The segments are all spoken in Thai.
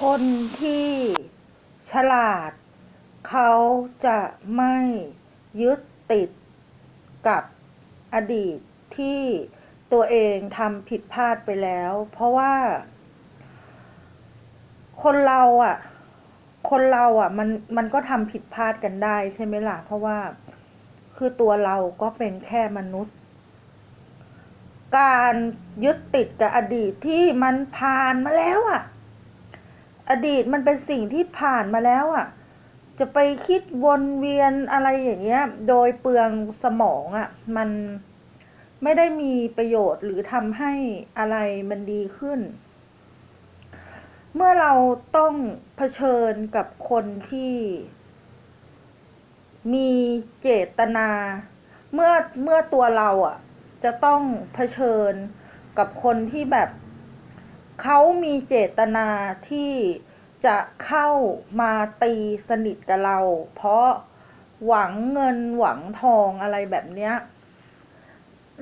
คนที่ฉลาด เขาจะไม่ยึดติดกับอดีตที่ตัวเองทำผิดพลาดไปแล้ว เพราะว่า คนเราอะ คนเราอะ มันมันก็ทำผิดพลาดกันได้ใช่ไหมล่ะ เพราะว่าคือตัวเราก็เป็นแค่มนุษย์ การยึดติดกับอดีตที่มันผ่านมาแล้วอะ อดีตมันเป็นสิ่งที่ผ่านมาแล้วอะ จะไปคิดวนเวียนอะไรอย่างเงี้ย โดยเปลืองสมองอะ มันไม่ได้มีประโยชน์หรือทำให้อะไรมันดีขึ้น เมื่อเราต้องเผชิญกับคนที่มีเจตนา เมื่อเมื่อตัวเราอะ จะต้องเผชิญกับคนที่แบบ เขามีเจตนาที่จะเข้ามาตีสนิทกับเรา เพราะหวังเงินหวังทองอะไรแบบเนี้ย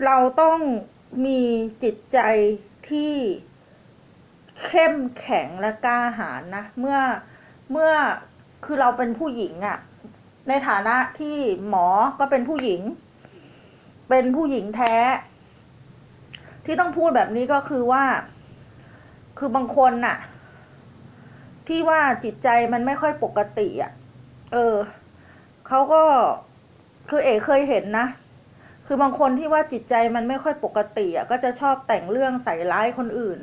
เราต้องมีจิตใจที่เข้มแข็งและกล้าหาญนะ เมื่อเมื่อคือเราเป็นผู้หญิงอะในฐานะที่หมอก็เป็นผู้หญิง เป็นผู้หญิงแท้ ที่ต้องพูดแบบนี้ก็คือว่า คือบางคนน่ะ ที่ว่าจิตใจมันไม่ค่อยปกติอะ เออเขาก็คือเอกเคยเห็นนะคือบางคนที่ว่าจิตใจมันไม่ค่อยปกติอะก็จะชอบแต่งเรื่องใส่ร้ายคนอื่น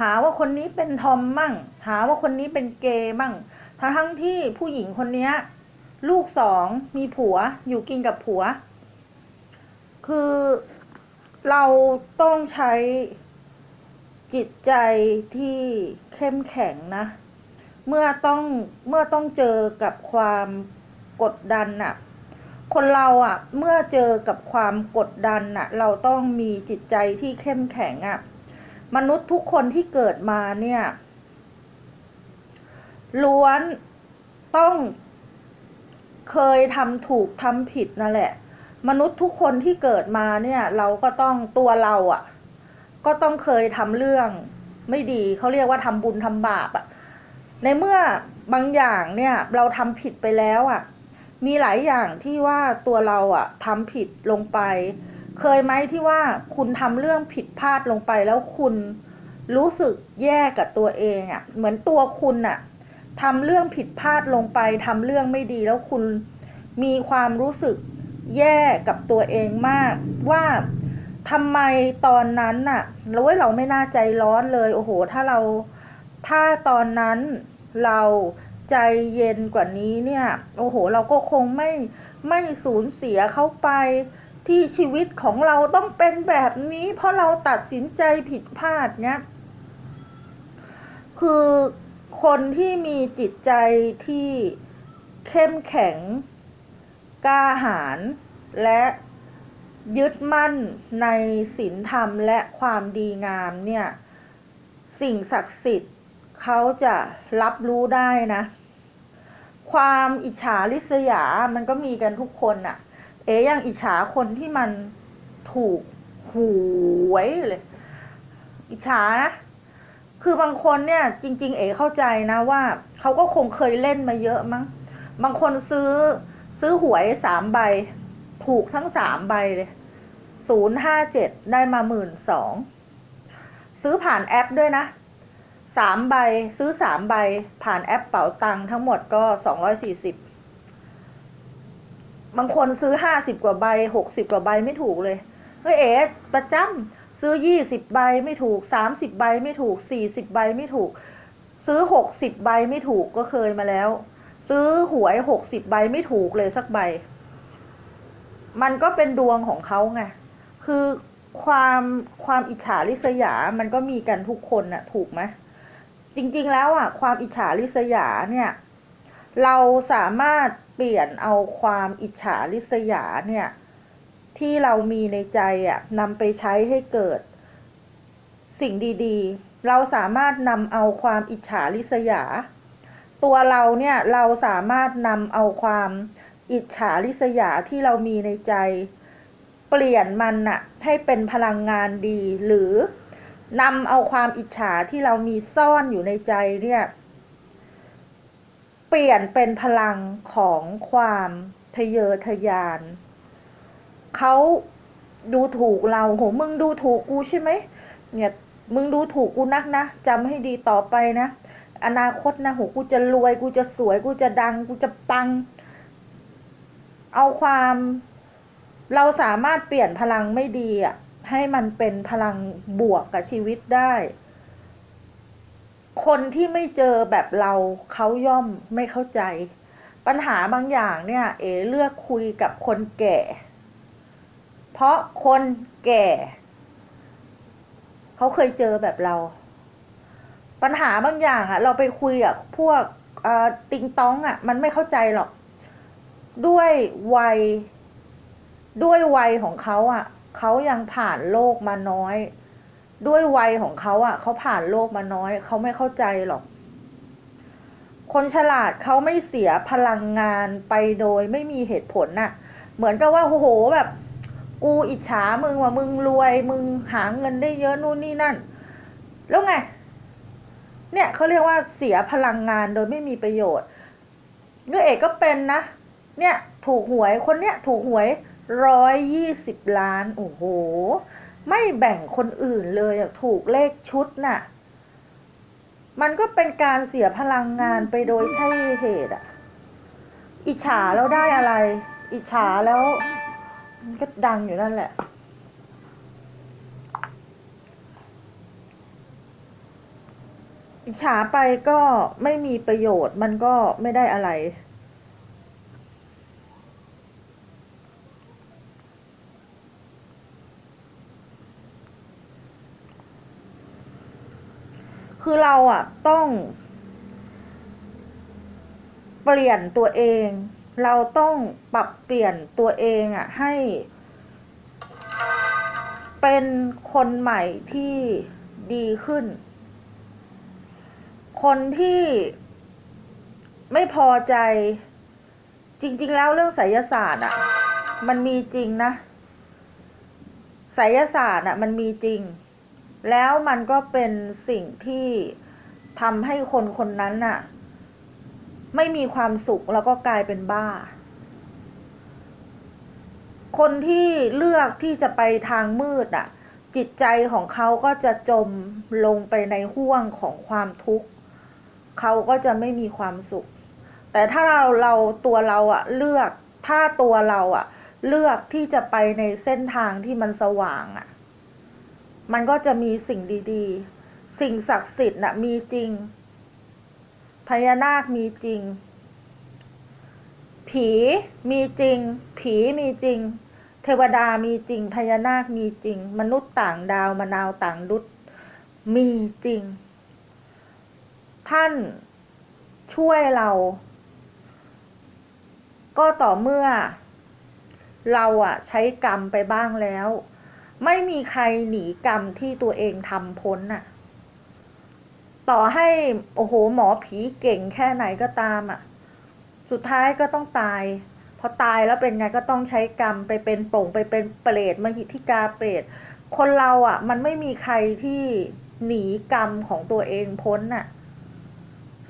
หาว่าคนนี้เป็นทอมมั่ง หาว่าคนนี้เป็นเกย์มั่ง ทั้งทั้งที่ผู้หญิงคนเนี้ย ลูกสองมีผัวอยู่กินกับผัว คือเราต้องใช้ จิตใจที่เข้มแข็งนะ เมื่อต้องเมื่อต้องเจอกับความกดดันน่ะคนเราอะเมื่อเจอกับความกดดันน่ะเราต้องมีจิตใจที่เข้มแข็งอะมนุษย์ทุกคนที่เกิดมาเนี่ย ล้วนต้องเคยทำถูกทำผิดนั่นแหละ มนุษย์ทุกคนที่เกิดมาเนี่ย เราก็ต้องตัวเราอะ ก็ต้องเคยทำเรื่องไม่ดีเขาเรียกว่าทำบุญทำบาปอะในเมื่อบางอย่างเนี่ยเราทำผิดไปแล้วอะมีหลายอย่างที่ว่าตัวเราอะทำผิดลงไป เคยไหมที่ว่าคุณทำเรื่องผิดพลาดลงไปแล้วคุณรู้สึกแย่กับตัวเองอะเหมือนตัวคุณอะทำเรื่องผิดพลาดลงไปทำเรื่องไม่ดีแล้วคุณมีความรู้สึกแย่กับตัวเองมากว่า ทำไมตอนนั้นน่ะเราเว้ยเราไม่น่าใจร้อนเลย โอ้โห ถ้าเราถ้าตอนนั้นเราใจเย็นกว่านี้เนี่ย โอ้โห เราก็คงไม่ไม่สูญเสียเขาไปที่ชีวิตของเราต้องเป็นแบบนี้ เพราะเราตัดสินใจผิดพลาดเนี่ยคือคนที่มีจิตใจที่เข้มแข็งกล้าหาญและ ยึดมั่นในศีลธรรมและความดีงามเนี่ย สิ่งศักดิ์สิทธิ์เขาจะรับรู้ได้นะ ความอิจฉาริษยา มันก็มีกันทุกคนอะเอ๋ยังอิจฉาคนที่มันถูกหวยเลย อิจฉานะ คือบางคนเนี่ย จริง ๆ เอ๋เข้าใจนะว่าเขาก็คงเคยเล่นมาเยอะมั้ง บางคนซื้อซื้อหวยสามใบ ถูกทั้งสามใบเลย ศูนย์ห้าเจ็ดได้มาหมื่นสองซื้อผ่านแอปด้วยนะสามใบซื้อสามใบผ่านแอปเป๋าตังค์ทั้งหมดก็สองร้อยสี่สิบบางคนซื้อห้าสิบกว่าใบหกสิบกว่าใบไม่ถูกเลย เฮ้ยเอ๋ประจำซื้อยี่สิบใบไม่ถูกสามสิบใบไม่ถูกสี่สิบใบไม่ถูก ซื้อหกสิบใบไม่ถูกก็เคยมาแล้ว ซื้อหวยหกสิบใบไม่ถูกเลยสักใบมันก็เป็นดวงของเขาไง คือความความอิจฉาริษยา มันก็มีกันทุกคนนะถูกไหมจริงๆแล้วอะความอิจฉาริษยาเนี่ย เราสามารถเปลี่ยนเอาความอิจฉาริษยาเนี่ย ที่เรามีในใจอะนำไปใช้ให้เกิด สิ่งดีๆ เราสามารถนำเอาความอิจฉาริษยา ตัวเราเนี่ยเราสามารถนำเอาความอิจฉาริษยาที่เรามีในใจ เปลี่ยนมันน่ะให้เป็นพลังงานดี หรือนำเอาความอิจฉาที่เรามีซ่อนอยู่ในใจเนี่ย เปลี่ยนเป็นพลังของความทะเยอทะยาน เขาดูถูกเราโหมึงดูถูกกูใช่ไหมเนี่ยมึงดูถูกกูนักนะจำให้ดีต่อไปนะ อนาคตนะโหกูจะรวยกูจะสวยกูจะดังกูจะปัง เอาความ เราสามารถเปลี่ยนพลังไม่ดีอะให้มันเป็นพลังบวกกับชีวิตได้ คนที่ไม่เจอแบบเราเขาย่อมไม่เข้าใจ ปัญหาบางอย่างเนี่ย เอเลือกคุยกับคนแก่ เพราะคนแก่เขาเคยเจอแบบเรา ปัญหาบางอย่างอะเราไปคุยกับพวกติงต้องอะมันไม่เข้าใจหรอก ด้วยวัย ด้วยวัยของเขาอะเขายังผ่านโลกมาน้อย ด้วยวัยของเขาอะเขาผ่านโลกมาน้อย เขาไม่เข้าใจหรอก คนฉลาดเขาไม่เสียพลังงานไปโดยไม่มีเหตุผลน่ะ เหมือนกับว่าโอ้โหแบบ กูอิจฉามึงว่ามึงรวย มึงหาเงินได้เยอะนู่นนี่นั่น แล้วไง เนี่ยเขาเรียกว่าเสียพลังงานโดยไม่มีประโยชน์เงื่อเอกก็เป็นนะ เนี่ย ถูกหวยคนเนี้ยถูกหวย ร้อยยี่สิบล้าน โอ้โห ไม่แบ่งคนอื่นเลยถูกเลขชุดน่ะ มันก็เป็นการเสียพลังงานไปโดยใช่เหตุอะอิจฉาแล้วได้อะไร อิจฉาแล้ว มันก็ดังอยู่นั่นแหละอิจฉาไปก็ไม่มีประโยชน์มันก็ไม่ได้อะไร คือเราอะต้อง เปลี่ยนตัวเอง เราต้องปรับเปลี่ยนตัวเองอะ ให้ เป็นคนใหม่ที่ดีขึ้น คนที่ไม่พอใจ จริง ๆ แล้วเรื่องไสยศาสตร์อะ มันมีจริงนะไสยศาสตร์อะ มันมีจริง แล้วมันก็เป็นสิ่งที่ทำให้คนคนนั้นน่ะ ไม่มีความสุขแล้วก็กลายเป็นบ้า คนที่เลือกที่จะไปทางมืดอะ จิตใจของเขาก็จะจมลงไปในห่วงของความทุกข์เขาก็จะไม่มีความสุข แต่ถ้าเราเราตัวเราอะ เลือกถ้าตัวเราอะ เลือกที่จะไปในเส้นทางที่มันสว่างอะ มันก็จะมีสิ่งดีๆ สิ่งศักดิ์สิทธิ์น่ะมีจริง พญานาคมีจริง ผีมีจริง ผีมีจริง เทวดามีจริง พญานาคมีจริง มนุษย์ต่างดาวมนาวต่างดุษมีจริง ท่านช่วยเรา ก็ต่อเมื่อ เราอะใช้กรรมไปบ้างแล้ว ไม่มีใครหนีกรรมที่ตัวเองทำพ้นน่ะ ต่อให้โอ้โหหมอผีเก่งแค่ไหนก็ตามอะ สุดท้ายก็ต้องตาย พอตายแล้วเป็นไงก็ต้องใช้กรรมไปเป็นโป่งไปเป็นเปรตมหิทธิกาเปรตคนเราอะ มันไม่มีใครที่หนีกรรมของตัวเองพ้นน่ะ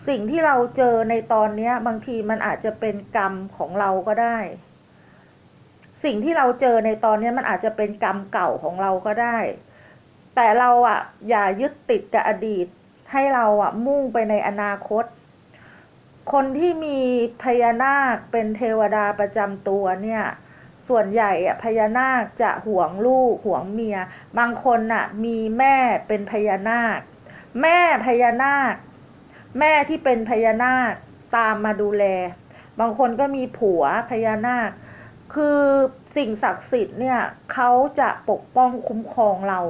สิ่งที่เราเจอในตอนนี้บางทีมันอาจจะเป็นกรรมของเราก็ได้ สิ่งที่เราเจอในตอนนี้มันอาจจะเป็นกรรมเก่าของเราก็ได้ แต่เราอะอย่ายึดติดกับอดีต ให้เราอะมุ่งไปในอนาคต คนที่มีพญานาคเป็นเทวดาประจำตัวเนี่ย ส่วนใหญ่อะพญานาคจะห่วงลูกห่วงเมีย บางคนน่ะมีแม่เป็นพญานาค แม่พญานาค แม่ที่เป็นพญานาคตามมาดูแล บางคนก็มีผัวพญานาค คือสิ่งศักดิ์สิทธิ์เนี่ยเขาจะปกป้องคุ้มครองเรา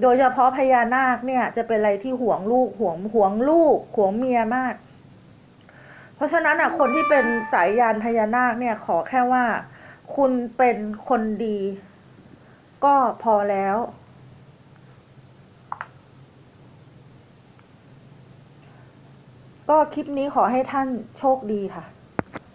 โดยเฉพาะพญานาคเนี่ยจะเป็นอะไรที่หวงลูกหวงหวงลูกหวงเมียมาก เพราะฉะนั้นอะคนที่เป็นสายยานพญานาคเนี่ยขอแค่ว่า คุณเป็นคนดี ก็พอแล้วก็คลิปนี้ขอให้ท่านโชคดีค่ะ